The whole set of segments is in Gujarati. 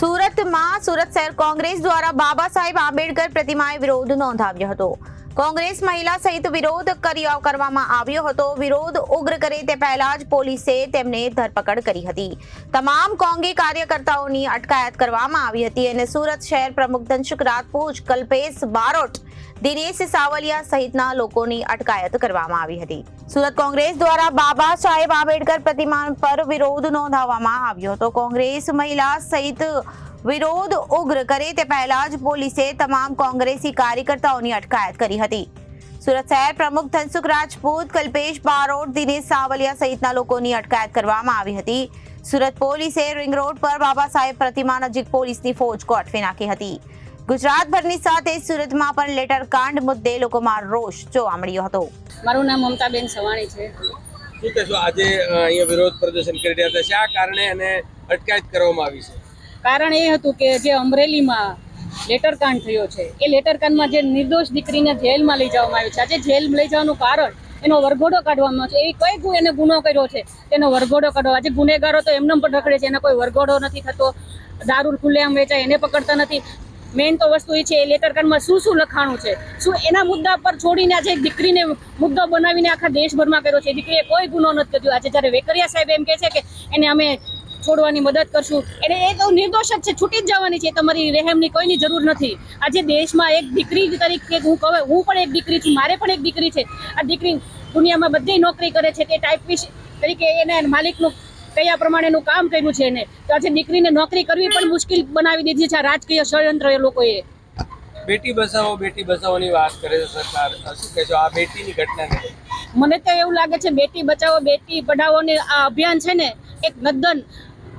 સુરતમાં સુરત શહેર કોંગ્રેસ દ્વારા બાબા સાહેબ આંબેડકર પ્રતિમાએ વિરોધ નોંધાવ્યો હતો. કોંગ્રેસ મહિલા સહિત વિરોધ કરવામાં આવ્યો હતો. વિરોધ ઉગ્ર કરે તે પહેલા જ પોલીસે તેમને ધરપકડ કરી હતી. તમામ કોંગી કાર્યકર્તાઓની અટકાયત કરવામાં આવી હતી અને સુરત શહેર પ્રમુખ ધનસુખ રાજપૂત, કલ્પેશ બારોટ, દિનેશ સાવલિયા સહિતના લોકોની અટકાયત કરવામાં આવી હતી. સુરત કોંગ્રેસ દ્વારા બાબા સાહેબ આંબેડકર પ્રતિમા પર વિરોધ નોંધાવવામાં આવ્યો હતો. કોંગ્રેસ મહિલા સહિત વિરોધ ઉગ્ર કરે તે પહેલા જ પોલીસે તમામ કોંગ્રેસી કાર્યકર્તાઓની અટકાયત કરી હતી. સુરત શહેર પ્રમુખ ધનસુખ રાજપૂત કલ્પેશ બારોટ દિનેશ સાવલિયા સહિતના લોકોની અટકાયત કરવામાં આવી હતી. સુરત પોલીસે રિંગ રોડ પર બાબા સાહેબ પ્રતિમા નજીક પોલીસની ફોજ ગોઠવી નાખી હતી. ગુજરાતભરની સાથે સુરતમાં પણ લેટર કાંડ મુદ્દે લોકોમાં રોષ જોવા મળ્યો હતો. મારું નામ મમતાબેન સવાણી છે. શું કહેશો? આજે અહીંયા વિરોધ પ્રદર્શન કરી રહ્યા હતા. શા કારણે અને અટકાયત કરવામાં આવી છે? કારણ એ હતું કે જે અમરેલીમાં લેટરકાંડ થયો છે, એ લેટરકાંડમાં જે નિર્દોષ દીકરીને જેલમાં લઈ જવામાં આવી છે. આજે જેલ લઈ જવાનું કારણ એનો વરઘોડો કાઢવામાં છે. એ કઈ એને ગુનો કર્યો છે, તેનો વરઘોડો કાઢવો આજે ગુનેગારો તો એમને પણ રખડે છે, એને કોઈ વરઘોડો નથી થતો, દારૂ ખુલ્લેઆમ વેચાય, એને પકડતા નથી. મેઇન તો વસ્તુ એ છે, એ લેટરકાંડમાં શું શું લખાણું છે? શું એના મુદ્દા પર છોડીને આજે દીકરીને મુદ્દો બનાવીને આખા દેશભરમાં કર્યો છે? દીકરીએ કોઈ ગુનો નથી કર્યો. આજે જ્યારે વેકરિયા સાહેબ એમ કહે છે કે એને અમે છોડવાની મદદ કરશું. એને એ તો નિર્દોષ જ છે છૂટી જ જવાની છે તમારી રહેમની કોઈની જરૂર નથી. આજે દેશમાં એક દીકરી તરીકે હું કહું હું પણ એક દીકરી છું મારે પણ એક દીકરી છે. આ દીકરી દુનિયામાં બધી નોકરી કરે છે તે ટાઈપિસ્ટ તરીકે એને માલિકનું કયા પ્રમાણેનું કામ કર્યું છે એને. તો આજે દીકરીને નોકરી કરવી પણ મુશ્કેલ બનાવી દીધી છે આ રાજકીય ષડયંત્ર એ લોકોએ. બેટી બચાવો બેટી બચાવોની વાત કરે છે સરકાર. શું કહેશો આ બેટીની ઘટનાને મને તો એવું લાગે છે બેટી બચાવો બેટી પઢાવો ને આ અભિયાન છે ને એક નદ્દન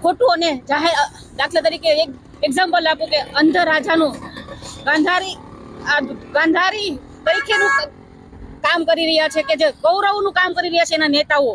ખોટું અને જાહેર દાખલા તરીકે એક એક્ઝામ્પલ આપું કે અંધ રાજાનું ગાંધારી ગાંધારી તરીકેનું કામ કરી રહ્યા છે કે જે કૌરવનું કામ કરી રહ્યા છે એના નેતાઓ.